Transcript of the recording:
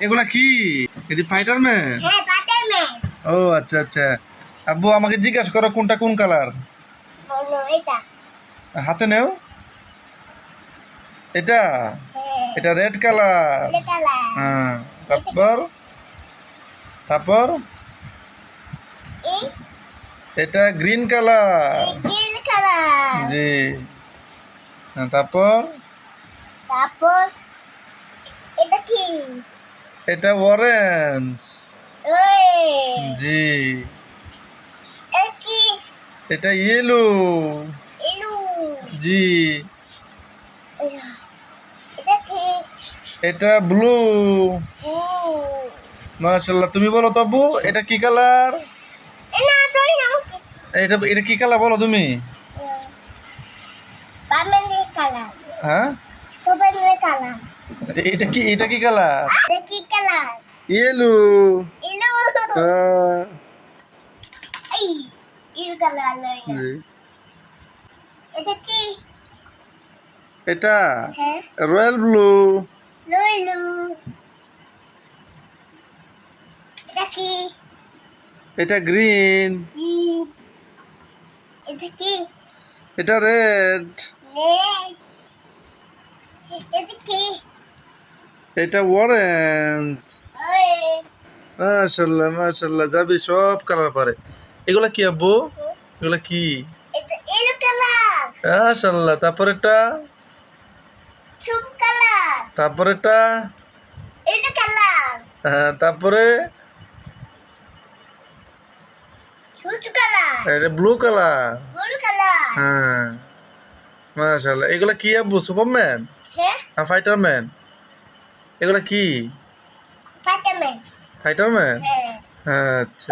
এগুলা কি? এটি ফাইটার ম্যান হ্যাঁ ও আচ্ছা আচ্ছা। আব্বু আমাকে জিজ্ঞাসা করো কোনটা কোন কালার? হাতে নেও। এটা? হ্যাঁ। এটা রেড কালার এটা কালার হ্যাঁ তারপর? তারপর? এটা গ্রিন কালার জি। হ্যাঁ, তারপর? তারপর? এটা কি? এটা অরেঞ্জ জি। এটা কি? এটা ইয়েলো জি। এটা ব্লু মাশাল্লাহ তুমি বলো তবু এটা কি কালার? এটা এটা কি কালার বলো তুমি? হ্যাঁ? কালার। এটা কি এটা কি কালার এটা কি কালার ইয়েলো ইলু এই ইলু কালার লই এটা। কি? এটা রয়্যাল ব্লু লইলু এটা কি? এটা গ্রিন এটা কি? এটা রেড নে এটা কি? এটা অরেঞ্জ মাশাল্লাহ মাশাল্লাহ যাবি সব কালার পারে। এগুলা কি আব্বু? এগুলা কি? মাশাল্লাহ তারপর এটা সুপ কালার তারপর এটা হ্যাঁ, তারপরে? এটা ব্লু কালার হ্যাঁ। মাশাল্লাহ এগুলা কি আব্বু সুপারম্যান হ্যাঁ। না ফাইটার ম্যান এগুলা কি? ফাইটারম্যান ফাইটার ম্যান হ্যাঁ আচ্ছা।